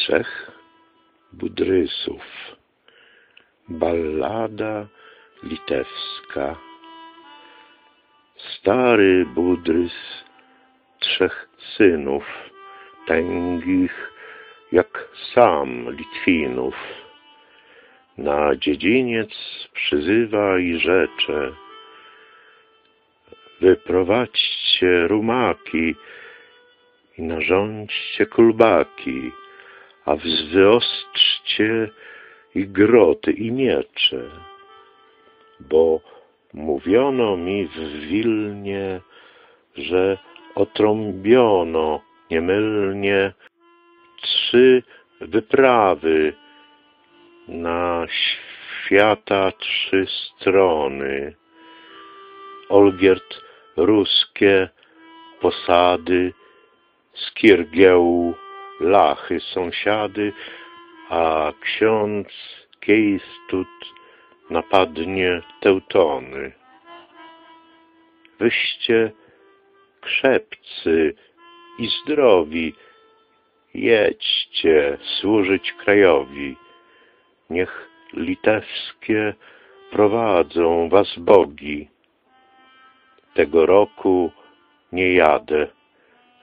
trzech budrysów. Ballada litewska. Stary budrys trzech synów, tęgich jak sam Litwinów. Na dziedziniec przyzywa i rzecze. Wyprowadźcie rumaki i narządźcie kulbaki, a wyostrczcie i groty i miecze. Bo mówiono mi w Wilnie, że otrąbiono niemylnie trzy wyprawy na świata trzy strony. Olgierd ruskie posady, Skirgieł lachy sąsiady, a ksiądz Kiejstut napadnie Teutony. Wyście krzepcy i zdrowi, jedźcie służyć krajowi. Niech litewskie prowadzą was bogi. Tego roku nie jadę,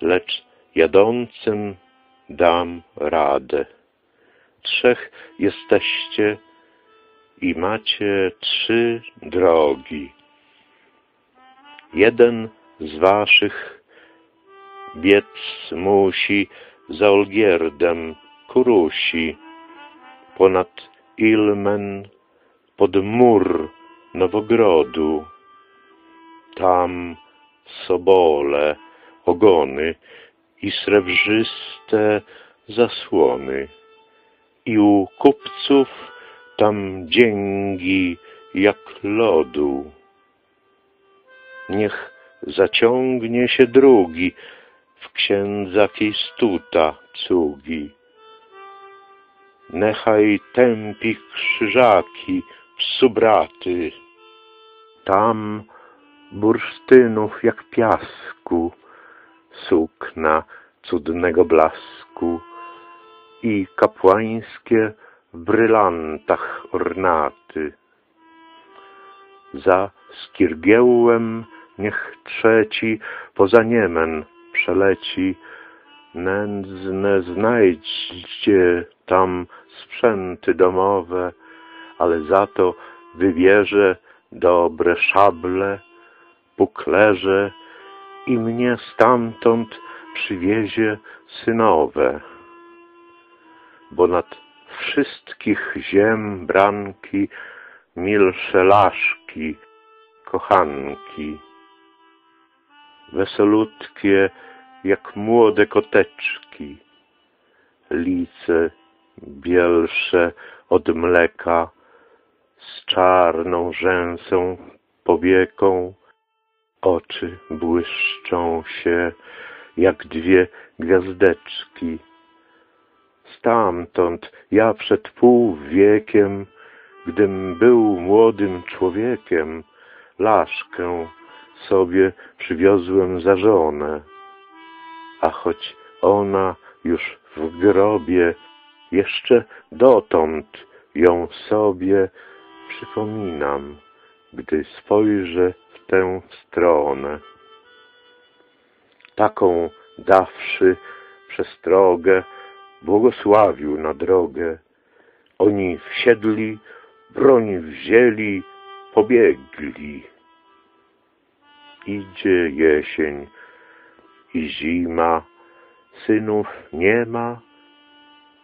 lecz jadącym dam radę. Trzech jesteście i macie trzy drogi. Jeden z waszych biec musi za Olgierdem Kurusi, ponad Ilmen, pod mur Nowogrodu. Tam sobole, ogony i srebrzyste zasłony. I u kupców tam dzięgi jak lodu. Niech zaciągnie się drugi w księdza Kistuta cugi. Nechaj tępi krzyżaki psubraty. Tam bursztynów jak piasku, sukna cudnego blasku i kapłańskie w brylantach ornaty. Za Skirgiełem niech trzeci poza Niemen przeleci, nędzne znajdźcie tam sprzęty domowe, ale za to wybierze dobre szable, puklerze i mnie stamtąd przywiezie synowe. Bo nad wszystkich ziem branki milsze laszki, kochanki, wesolutkie jak młode koteczki, lice bielsze od mleka, z czarną rzęsą powieką, oczy błyszczą się jak dwie gwiazdeczki. Stamtąd ja przed pół wiekiem, gdym był młodym człowiekiem, laszkę sobie przywiozłem za żonę. A choć ona już w grobie, jeszcze dotąd ją sobie przypominam, gdy spojrzę tę stronę. Taką dawszy przestrogę błogosławił na drogę. Oni wsiedli, broń wzięli, pobiegli. Idzie jesień i zima, synów nie ma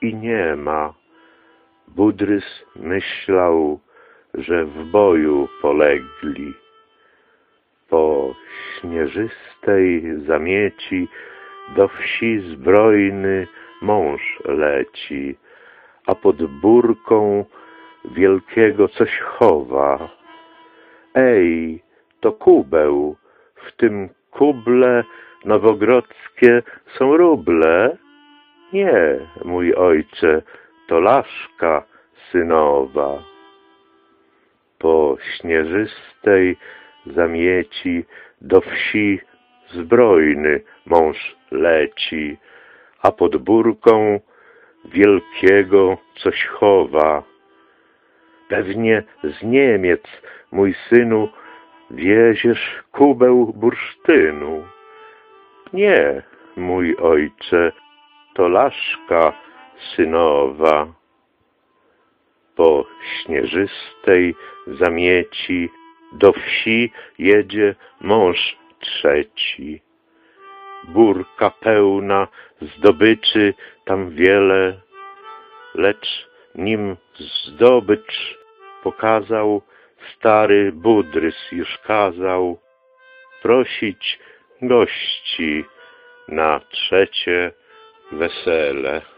i nie ma. Budrys myślał, że w boju polegli. Po śnieżystej zamieci do wsi zbrojny mąż leci, a pod burką wielkiego coś chowa. Ej, to kubeł, w tym kuble nowogrodzkie są ruble? Nie, mój ojcze, to laszka synowa. Po śnieżystej zamieci do wsi zbrojny mąż leci, a pod burką wielkiego coś chowa. Pewnie z Niemiec, mój synu, wieziesz kubeł bursztynu. Nie, mój ojcze, to laszka synowa. Po śnieżystej zamieci do wsi jedzie mąż trzeci. Burka pełna zdobyczy tam wiele, lecz nim zdobycz pokazał, stary Budrys już kazał prosić gości na trzecie wesele.